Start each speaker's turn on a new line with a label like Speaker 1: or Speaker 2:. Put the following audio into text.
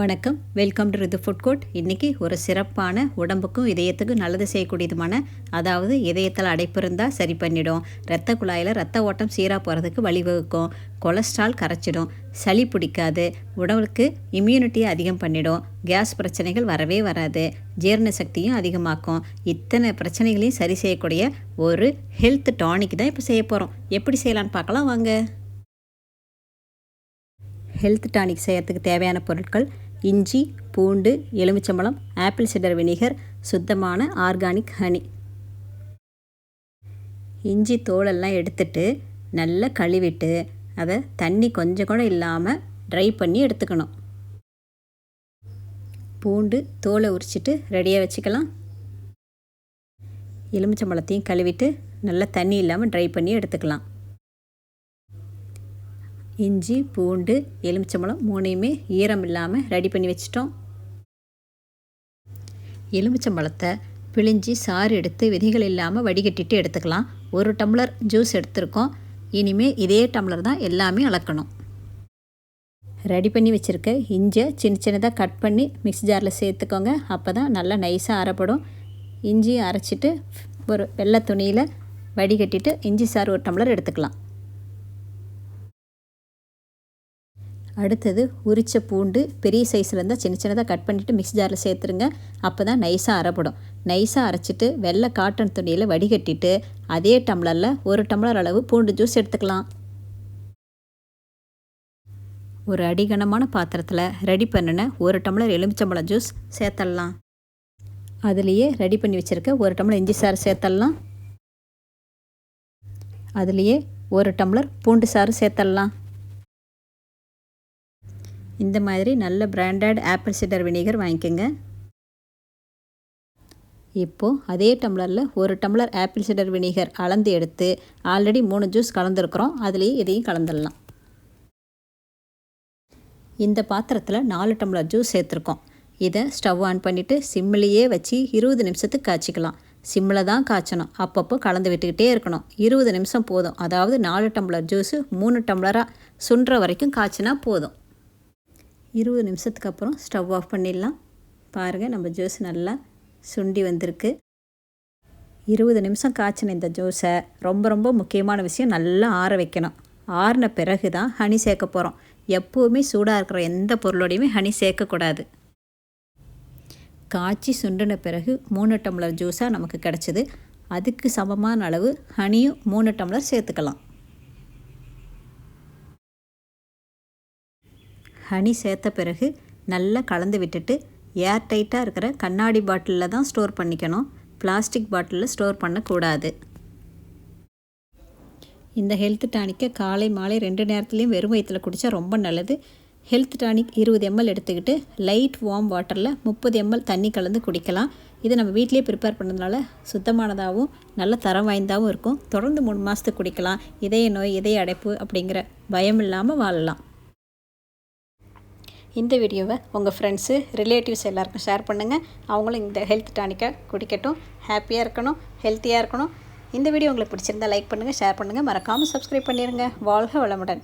Speaker 1: வணக்கம். Welcome to Ritu food court இன்றைக்கி ஒரு சிறப்பான உடம்புக்கும் இதயத்துக்கும் நல்லது செய்யக்கூடியதுமான அதாவது இதயத்தில் அடைப்பு இருந்தால் சரி பண்ணிடும். ரத்த குழாயில் ரத்த ஓட்டம் சீராக போகிறதுக்கு வழிவகுக்கும். கொலஸ்ட்ரால் கரைச்சிடும். சளி பிடிக்காது. உடலுக்கு இம்யூனிட்டியை அதிகம் பண்ணிடும். கேஸ் பிரச்சனைகள் வரவே வராது. ஜீரண சக்தியும் அதிகமாக்கும். இத்தனை பிரச்சனைகளையும் சரி செய்யக்கூடிய ஒரு ஹெல்த் டானிக் தான் இப்போ செய்ய போகிறோம் எப்படி செய்யலான்னு பார்க்கலாம் வாங்க. ஹெல்த் டானிக் செய்கிறதுக்கு தேவையான பொருட்கள் இஞ்சி பூண்டு எலுமிச்சம்பழம் ஆப்பிள் சிடர் வினிகர் சுத்தமான ஆர்கானிக் ஹனி. இஞ்சி தோலெல்லாம் எடுத்துட்டு நல்லா கழுவிட்டு அதை தண்ணி கொஞ்சம் கூட இல்லாமல் ட்ரை பண்ணி எடுத்துக்கணும். பூண்டு தோலை உரிச்சிட்டு ரெடியாக வச்சுக்கலாம். எலுமிச்சம்பழத்தையும் கழுவிட்டு நல்லா தண்ணி இல்லாமல் ட்ரை பண்ணி எடுத்துக்கலாம். இஞ்சி பூண்டு எலுமிச்சம்பழம் மூணையுமே ஈரம் இல்லாமல் ரெடி பண்ணி வச்சிட்டோம். எலுமிச்சம்பழத்தை பிழிஞ்சி சாறு எடுத்து விதைகள் இல்லாமல் வடிகட்டிட்டு எடுத்துக்கலாம். ஒரு டம்ளர் ஜூஸ் எடுத்திருக்கோம். இனிமேல் இதே டம்ளர் தான் எல்லாமே அளக்கணும். ரெடி பண்ணி வச்சுருக்க இஞ்சியை சின்ன சின்னதாக கட் பண்ணி மிக்ஸி ஜாரில் சேர்த்துக்கோங்க. அப்போ தான் நல்லா நைஸாக அரைப்படும். இஞ்சியை அரைச்சிட்டு ஒரு வெள்ளை துணியில் வடிகட்டிட்டு இஞ்சி சாறு ஒரு டம்ளர் எடுத்துக்கலாம். அடுத்தது உரித்த பூண்டு பெரிய சைஸில் இருந்தால் சின்ன சின்னதாக கட் பண்ணிவிட்டு மிக்ஸி ஜாரில் சேர்த்துருங்க. அப்போ தான் நைஸாக அரைப்படும். நைஸாக அரைச்சிட்டு வெள்ளை காட்டன் துணியில் வடிகட்டிட்டு அதே டம்ளரில் ஒரு டம்ளர் அளவு பூண்டு ஜூஸ் எடுத்துக்கலாம். ஒரு அடிகனமான பாத்திரத்தில் ரெடி பண்ணின ஒரு டம்ளர் எலுமிச்சம்பழம் ஜூஸ் சேர்த்தடலாம் அதுலேயே ரெடி பண்ணி வச்சுருக்க ஒரு டம்ளர் இஞ்சி சாறு சேர்த்தடலாம் அதுலேயே ஒரு டம்ளர் பூண்டு சாறு சேர்த்தடலாம் இந்த மாதிரி நல்ல பிராண்டட் ஆப்பிள் சிடர் வினிகர் வாங்கிக்கோங்க. இப்போது அதே டம்ளரில் ஒரு டம்ளர் ஆப்பிள் சிடர் வினிகர் அளந்து எடுத்து ஆல்ரெடி மூணு ஜூஸ் கலந்துருக்குறோம். அதுலேயே இதையும் கலந்துடலாம். இந்த பாத்திரத்தில் நாலு டம்ளர் ஜூஸ் சேர்த்துருக்கோம். இதை ஸ்டவ் ஆன் பண்ணிவிட்டு சிம்மிலேயே வச்சு இருபது நிமிஷத்துக்கு காய்ச்சிக்கலாம். சிம்மில் தான் காய்ச்சணும். அப்பப்போ கலந்து விட்டுக்கிட்டே இருக்கணும். இருபது நிமிஷம் போதும். அதாவது நாலு டம்ளர் ஜூஸு மூணு டம்ளராக சுண்டுற வரைக்கும் காய்ச்சினா போதும். இருபது நிமிஷத்துக்கு அப்புறம் ஸ்டவ் ஆஃப் பண்ணிடலாம். பாருங்கள் நம்ம ஜூஸ் நல்லா சுண்டி வந்திருக்கு. இருபது நிமிஷம் காய்ச்சின இந்த ஜூஸை ரொம்ப ரொம்ப முக்கியமான விஷயம் நல்லா ஆற வைக்கணும். ஆறின பிறகு தான் ஹனி சேர்க்க போகிறோம் எப்போவுமே சூடாக இருக்கிற எந்த பொருளோடையுமே ஹனி சேர்க்கக்கூடாது. காய்ச்சி சுண்டின பிறகு மூணு டம்ளர் ஜூஸாக நமக்கு கிடச்சிது. அதுக்கு சமமான அளவு ஹனியும் மூணு டம்ளர் சேர்த்துக்கலாம். ஹனி சேர்த்த பிறகு நல்லா கலந்து விட்டுட்டு ஏர் டைட்டாக இருக்கிற கண்ணாடி பாட்டிலில் தான் ஸ்டோர் பண்ணிக்கணும். பிளாஸ்டிக் பாட்டிலில் ஸ்டோர் பண்ணக்கூடாது. இந்த ஹெல்த் டானிக்கை காலை மாலை ரெண்டு நேரத்துலேயும் வெறும் வயிற்றில் குடித்தா ரொம்ப நல்லது. ஹெல்த் டானிக் இருபது எம்எல் எடுத்துக்கிட்டு லைட் வார்ம் வாட்டரில் முப்பது எம்எல் தண்ணி கலந்து குடிக்கலாம். இது நம்ம வீட்லேயே ப்ரிப்பேர் பண்ணதுனால சுத்தமானதாகவும் நல்ல தரம் வாய்ந்தாகவும் இருக்கும். தொடர்ந்து மூணு மாதத்துக்கு குடிக்கலாம். இதய நோய் இதய அடைப்பு அப்படிங்கிற பயம் இல்லாமல் வாழலாம். இந்த வீடியோவை உங்கள் ஃப்ரெண்ட்ஸு ரிலேட்டிவ்ஸ் எல்லாருக்கும் ஷேர் பண்ணுங்கள் அவங்களும் இந்த ஹெல்த் டானிக்கை குடிக்கட்டும். ஹாப்பியாக இருக்கணும் ஹெல்த்தியாக இருக்கணும். இந்த வீடியோ உங்களுக்கு பிடிச்சிருந்தா லைக் பண்ணுங்கள் ஷேர் பண்ணுங்கள் மறக்காமல் சப்ஸ்கிரைப் பண்ணிடுங்க வாழ்க வளமுடன்.